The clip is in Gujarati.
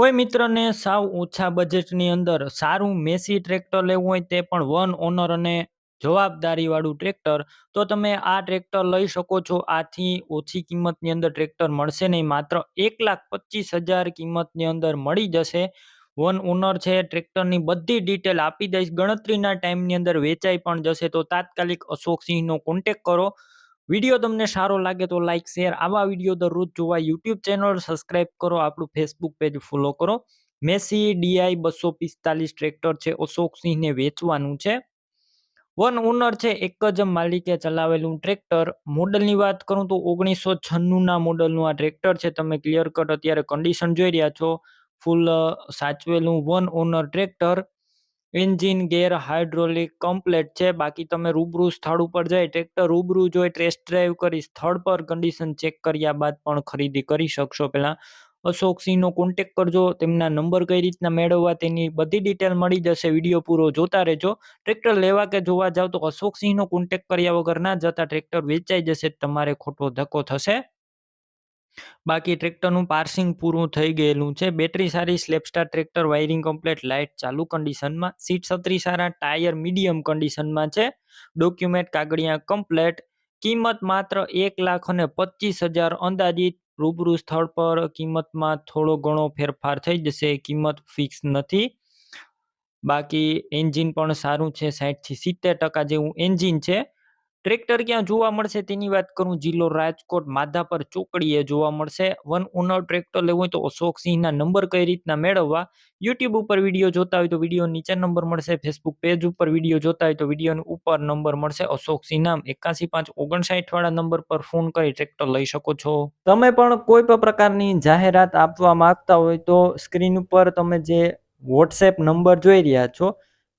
કોઈ મિત્રને સાવ ઓછા બજેટની અંદર સારું મેસી ટ્રેક્ટર લેવું હોય તે પણ વન ઓનર અને જવાબદારીવાળું ટ્રેક્ટર તો તમે આ ટ્રેક્ટર લઈ શકો છો. આથી ઓછી કિંમતની અંદર ટ્રેક્ટર મળશે નહીં. માત્ર એક લાખ પચીસ હજાર કિંમતની અંદર મળી જશે. વન ઓનર છે ટ્રેક્ટરની બધી ડિટેલ આપી દઈશ. ગણતરીના ટાઈમની અંદર વેચાઈ પણ જશે. તો તાત્કાલિક અશોકસિંહનો કોન્ટેક કરો. વીડિયો તમને સારો લાગે તો લાઇક શેર આવા વીડિયો દરરોજ જોવા યુટ્યુબ ચેનલ સબસ્ક્રાઇબ કરો, આપણું ફેસબુક પેજ ફોલો કરો. મેસી ડીઆઈ બસો પિસ્તાલીસ ટ્રેક્ટર છે અશોકસિંહને વેચવાનું છે. વન ઓનર છે, એક જ માલિકે ચલાવેલું ટ્રેક્ટર મોડલની વાત કરું તો ઓગણીસો છન્નુંના મોડલનું આ ટ્રેક્ટર છે. તમે ક્લિયર કટ અત્યારે કન્ડિશન જોઈ રહ્યા છો. Full સાચવેલું one owner tractor engine, gear hydraulic complete છે. બાકી તમે રૂબરૂ સ્થળ ઉપર જઈ ટ્રેક્ટર રૂબરૂ જોઈ ટેસ્ટ ડ્રાઈવ કરી સ્થળ પર કન્ડિશન ચેક કર્યા બાદ પણ ખરીદી કરી શકશો. પહેલાં અશોક સિંહનો કોન્ટેક કરજો, તેમના નંબર કઈ રીતના મેળવવા તેની બધી ડિટેલ મળી જશે. વીડિયો પૂરો જોતા રહેજો. ટ્રેક્ટર લેવા કે જોવા જાવ તો અશોક સિંહનો કોન્ટેક કર્યા વગર ના જતા ટ્રેક્ટર વેચાઈ જશે, તમારે ખોટો ધક્કો થશે. બાકી ટ્રેક્ટરનું પાર્સિંગ પૂરું થઈ ગયેલું છે. બેટરી સારી, self starter tractor, wiring complete, light ચાલુ કન્ડિશનમાં, સીટ છત્રી સારા, ટાયર મીડિયમ કન્ડિશનમાં છે. ડોક્યુમેન્ટ કાગળિયા કમ્પ્લેટ, કિંમત માત્ર એક લાખ અને પચીસ હજાર અંદાજિત. રૂબરૂ સ્થળ પર કિંમતમાં થોડો ઘણો ફેરફાર થઈ જશે, કિંમત ફિક્સ નથી. બાકી એન્જિન પણ સારું છે, સાઠથી સિત્તેર ટકા જેવું એન્જિન છે. ટ્રેક્ટર ક્યાં જોવા મળશે? તેની વાત કરું, જિલ્લો રાજકોટ, માધાપર ચોકડીએ જોવા મળશે. વન ઓનર ટ્રેક્ટર લેવું હોય તો અશોક સિંહના નંબર કઈ રીતના મેળવવા? યુટ્યુબ ઉપર વીડિયો જોતા હોય તો વીડિયો નીચે નંબર મળશે. ફેસબુક પેજ ઉપર વીડિયો જોતા હોય તો વિડીયોની ઉપર નંબર મળશે. અશોકસિંહ નામ એકાસી પાંચ ઓગણસાઠ વાળા નંબર પર ફોન કરી ટ્રેક્ટર લઈ શકો છો. તમે પણ કોઈ પણ પ્રકારની જાહેરાત આપવા માંગતા હોય તો સ્ક્રીન ઉપર તમે જે વોટ્સએપ નંબર જોઈ રહ્યા છો